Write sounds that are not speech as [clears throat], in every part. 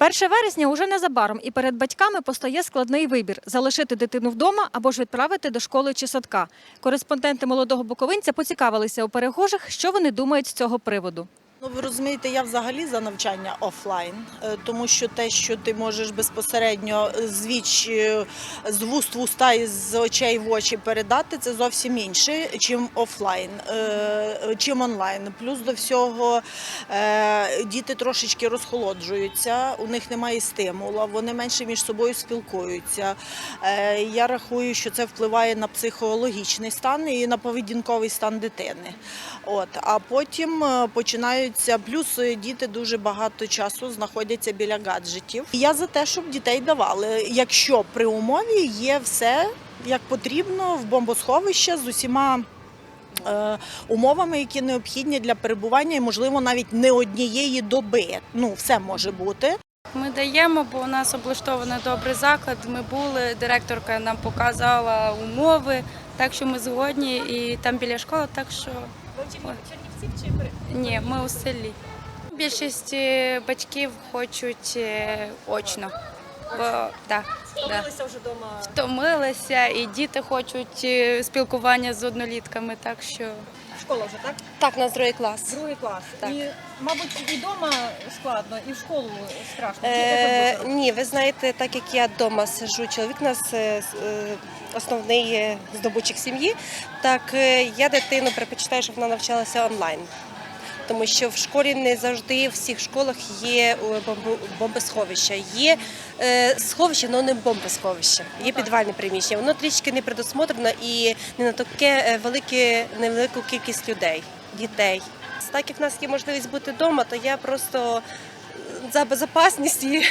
1 вересня уже незабаром і перед батьками постає складний вибір – залишити дитину вдома або ж відправити до школи чи садка. Кореспонденти молодого буковинця поцікавилися у перехожих, що вони думають з цього приводу. Ну, ви розумієте, я взагалі за навчання офлайн, е, тому що те, що ти можеш безпосередньо з віч е, з вуст в уста і з очей в очі передати, це зовсім інше, чим офлайн, е, чим онлайн. Плюс до всього діти трошечки розхолоджуються, у них немає стимулу, вони менше між собою спілкуються. Я рахую, що це впливає на психологічний стан і на поведінковий стан дитини. От, а потім е, починаються, плюс е, діти дуже багато часу знаходяться біля гаджетів. Я за те, щоб дітей давали, якщо при умові є все як потрібно в бомбосховище з усіма. е, Умовами, які необхідні для перебування, і можливо навіть не однієї доби. Ну, все може бути. Ми даємо, бо у нас облаштований добрий заклад. Ми були, директорка нам показала умови, так що ми згодні і там біля школи, так що ні, ми у селі. Більшість е, батьків хочуть е, очно. Бо да, да. вже вдома. втомилися, і діти хочуть е, спілкування з однолітками, так що Школа вже, так? Так, у нас другий клас. Другий клас. Так. І, мабуть, і вдома складно, і в школу страшно. Е, ні, ви знаєте, так як я вдома сижу, чоловік у нас е, е, основний е, здобутчик сім'ї, так е, я дитину предпочитаю, щоб вона навчалася онлайн. Тому що в школі не завжди в всіх школах є е, бомбосховища. Є е, сховище, але не бомбосховище. Є підвальне приміщення. Воно трішки не предусмотрено і не на таке е, велике, невелику кількість людей, дітей. Так як в нас є можливість бути вдома, то я просто за безпечність і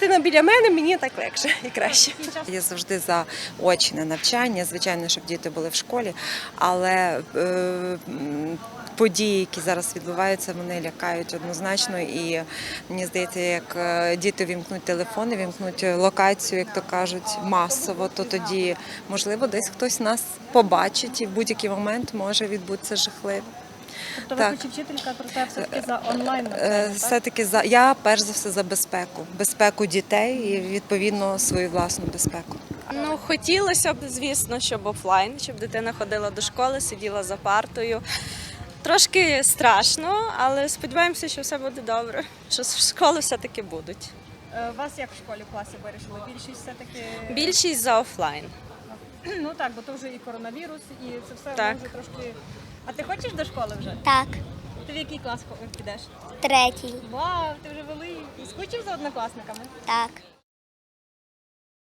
дитина біля мене, мені так легше і краще. Я завжди за очне навчання. Звичайно, щоб діти були в школі, але е, події, які зараз відбуваються, вони лякають однозначно. І мені здається, як е, діти вімкнуть телефони, вімкнуть локацію, як то кажуть, масово, то тоді можливо десь хтось нас побачить і в будь-який момент може відбутися жахливо. Тобто так. ви хоч і вчителька, проте все-таки за онлайн Е, навчання. Все-таки за я перш за все за безпеку, безпеку дітей і відповідно свою власну безпеку. Ну, хотілося б, звісно, щоб офлайн, щоб дитина ходила до школи, сиділа за партою. Трошки страшно, але сподіваємося, що все буде добре, що школи все-таки будуть. Е, Вас як в школі в класі вирішили? Більшість все-таки... Більшість за офлайн. [clears throat] Ну так, бо то вже і коронавірус, і це все Так. вже трошки... А ти хочеш до школи вже? Так, Ти в який клас підеш? третій. Вау, ти вже великий. Скучив за однокласниками? Так.